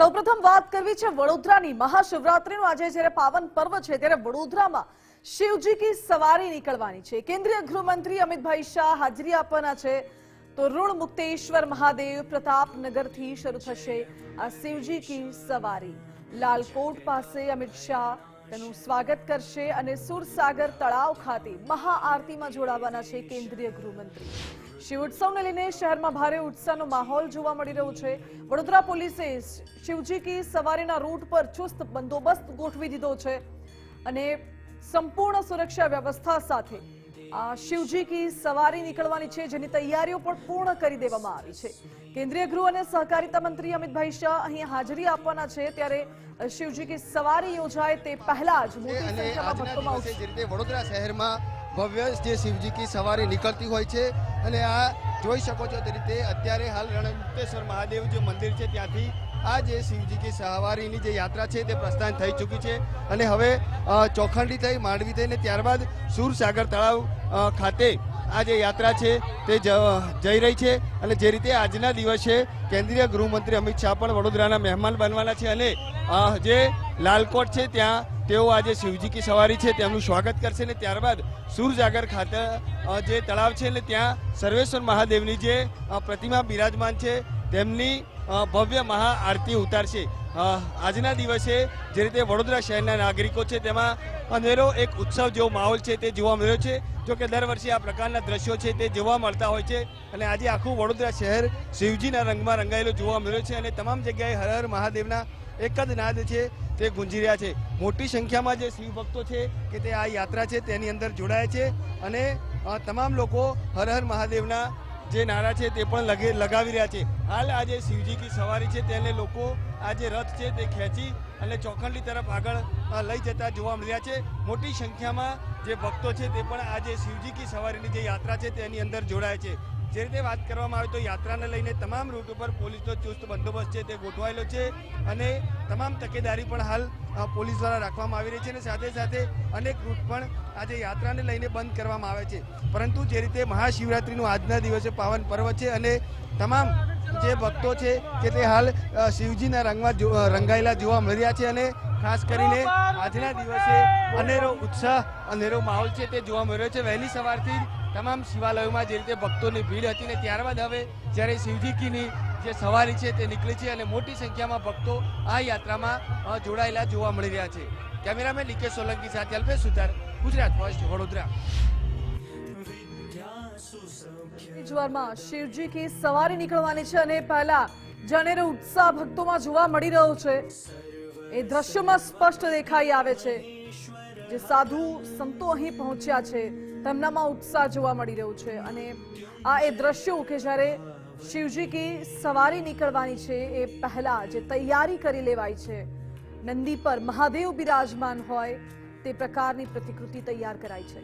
સૌપ્રથમ વાત કરવી છે વડોદરાની. મહાશિવરાત્રીનું આજે જ્યારે પાવન પર્વ છે, ત્યારે વડોદરામાં શિવજી કી સવારી નીકળવાની છે. કેન્દ્રીય ગૃહમંત્રી અમિતભાઈ શાહ હાજરી આપવાના છે. તો ઋણ મુક્તેશ્વર મહાદેવ પ્રતાપનગરથી શરૂ થશે આ શિવજી કી સવારી. લાલકોટ પાસે અમિત શાહ તેનું સ્વાગત કરશે અને સુરસાગર તળાવ ખાતે મહાઆરતીમાં જોડાવાના છે કેન્દ્રીય ગૃહમંત્રી. શિવ ઉત્સવને લઈને શહેરમાં ભારે ઉત્સાહનો માહોલ જોવા મળી રહ્યો છે. વડોદરા પોલીસે શિવજી કી સવારીના રૂટ પર ચુસ્ત બંદોબસ્ત ગોઠવી દીધો છે અને સંપૂર્ણ સુરક્ષા વ્યવસ્થા સાથે આ શિવજી કી સવારી નીકળવાની છે જેની તૈયારીઓ પણ પૂર્ણ કરી દેવામાં આવી છે. કેન્દ્રીય ગૃહ અને સહકારિતા મંત્રી અમિતભાઈ શાહ અહીં હાજરી આપવાના છે. ત્યારે શિવજી કી સવારી યોજાય તે પહેલા જ મોટી સંખ્યામાં ભક્તોમાં વડોદરા શહેરમાં ભવ્ય જે શિવજી કી સવારી નીકળતી હોય છે. અને આ જોઈ શકો છો તે રીતે અત્યારે હાલ રણમુક્તેશ્વર મહાદેવ જે મંદિર છે ત્યાંથી આ જે શિવજી કી સવારીની જે યાત્રા છે તે પ્રસ્થાન થઈ ચૂકી છે. અને હવે ચોખંડી થઈ, માંડવી થઈને ત્યારબાદ સુરસાગર તળાવ ખાતે આ જે યાત્રા છે તે જઈ રહી છે અને જે રીતે આજના દિવસે કેન્દ્રીય ગૃહમંત્રી અમિત શાહ પણ વડોદરાના મહેમાન બનવાના છે અને જે લાલકોટ છે ત્યાં તેઓ આજે શિવજી કી સવારી છે, તેમનું સ્વાગત કરશે અને ત્યારબાદ સુરજાગર ખાતે જે તળાવ છે ને ત્યાં સર્વેશ્વર મહાદેવની જે પ્રતિમા બિરાજમાન છે, તેમની ભવ્ય ભવ્ય મહાઆરતી ઉતારશે. આજના દિવસે જે રીતે વડોદરા શહેરના નાગરિકો છે તેમાં અનેરો એક ઉત્સવ જેવો માહોલ છે તે જોવા મળ્યો છે. જો કે દર વર્ષે આ પ્રકારના દ્રશ્યો છે તે જોવા મળતા હોય છે અને આજે આખું વડોદરા શહેર શિવજીના રંગમાં રંગાયેલું જોવા મળ્યો છે અને તમામ જગ્યાએ હર હર મહાદેવના એક જ નાદ છે તે ગુંજી રહ્યા છે. મોટી સંખ્યામાં જે શિવ ભક્તો છે કે તે આ યાત્રા છે તેની અંદર જોડાયા છે અને તમામ લોકો હર હર મહાદેવના જે નારા છે તે પણ લગે લગાવી રહ્યા છે. હાલ આજે શિવજી કી સવારી છે, તેને લોકો આ જે રથ છે તે ખેંચી અને ચોખંડી તરફ આગળ લઈ જતા જોવા મળી રહ્યા છે. મોટી સંખ્યામાં જે ભક્તો છે તે પણ આજે શિવજી કી સવારીની જે યાત્રા છે તેની અંદર જોડાય છે. જે રીતે વાત કરવામાં આવે તો યાત્રાને લઈને તમામ રૂટ ઉપર પોલીસનો ચુસ્ત બંદોબસ્ત છે તે ગોઠવાયેલો છે અને તમામ તકેદારી પણ હાલ પોલીસ દ્વારા રાખવામાં આવી રહી છે અને સાથે સાથે અનેક રૂટ પણ આજે યાત્રાને લઈને બંધ કરવામાં આવે છે. પરંતુ જે રીતે મહાશિવરાત્રિનું આજના દિવસે પાવન પર્વ છે અને તમામ જે ભક્તો છે કે તે હાલ શિવજીના રંગમાં રંગાયેલા જોવા મળી રહ્યા છે અને ખાસ કરીને આજના દિવસે અનેરો ઉત્સાહ, અનેરો માહોલ છે તે જોવા મળ્યો છે. વહેલી સવારથી જ તમામ શિવાલયોમાં જે રીતે ભક્તોની ભીડ હતી ને ત્યારબાદ હવે જ્યારે શિવજીકીની જે સવારી છે તે નીકળી છે અને મોટી સંખ્યામાં ભક્તો આ યાત્રામાં જોડાયેલા જોવા મળી રહ્યા છે. કેમેરામેન ડીકે સોલંકી સાથે અલ્પેશ સુધાર, ગુજરાત ફર્સ્ટ વડોદરા. શિવજી કી સવારી નીકળવાની છે અને પહેલા જનેરો ઉત્સાહ ભક્તોમાં જોવા મળી રહ્યો છે. એ દ્રશ્યમાં સ્પષ્ટ દેખાઈ આવે છે. જે સાધુ સંતો અહીં પહોંચ્યા છે. તેમનામાં ઉત્સાહ જોવા મળી રહ્યો છે અને આ એ દ્રશ્યો કે જ્યારે શિવજી કી સવારી નીકળવાની છે એ પહેલા જે તૈયારી કરી લેવાય છે, નંદી પર મહાદેવ બિરાજમાન હોય તે પ્રકારની પ્રતિકૃતિ તૈયાર કરાઈ છે.